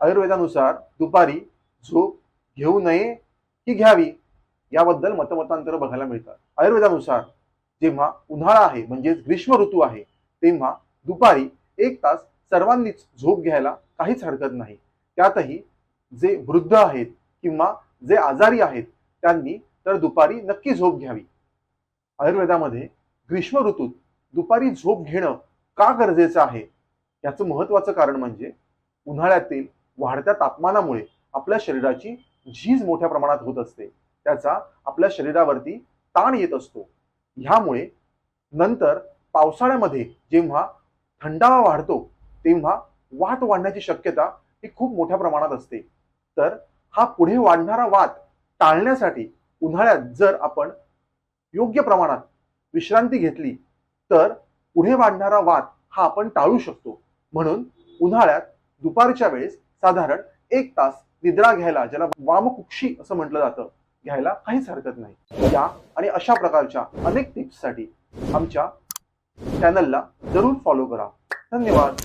आयुर्वेदानुसार दुपारी झोप घेऊ नये की घ्यावी. याबद्दल मतमतांतर बघायला मिळतात आयुर्वेदानुसार जेव्हा उन्हाळा आहे म्हणजेच ग्रीष्म ऋतू आहे तेव्हा दुपारी एक तास सर्वांनीच झोप घ्यायला काहीच हरकत नाही. त्यातही जे वृद्ध आहेत किंवा जे आजारी आहेत त्यांनी तर दुपारी नक्की झोप घ्यावी. आयुर्वेदामध्ये ग्रीष्म ऋतूत दुपारी झोप घेणं का गरजेचं आहे? याचं महत्वाचं कारण म्हणजे उन्हाळ्यातील वाढत्या तापमानामुळे आपल्या शरीराची झीज मोठ्या प्रमाणात होत असते. त्याचा आपल्या शरीरावरती ताण येत असतो. ह्यामुळे नंतर पावसाळ्यामध्ये जेव्हा थंडावा वाढतो तेव्हा वात वाढण्याची शक्यता ही खूप मोठ्या प्रमाणात असते. तर हा पुढे वाढणारा वात टाळण्यासाठी उन्हाळ्यात जर आपण योग्य प्रमाणात विश्रांती घेतली तर पुढे वाढणारा वात हा आपण टाळू शकतो. म्हणून उन्हाळ्यात दुपारच्या वेळेस साधारण एक तास निद्रा घ्यायला ज्याला वामकुक्षी असं म्हटलं जातं घ्यायला काहीच हरकत नाही. या आणि अशा प्रकारच्या अनेक टिप्ससाठी आमच्या चॅनलला जरूर फॉलो करा. धन्यवाद.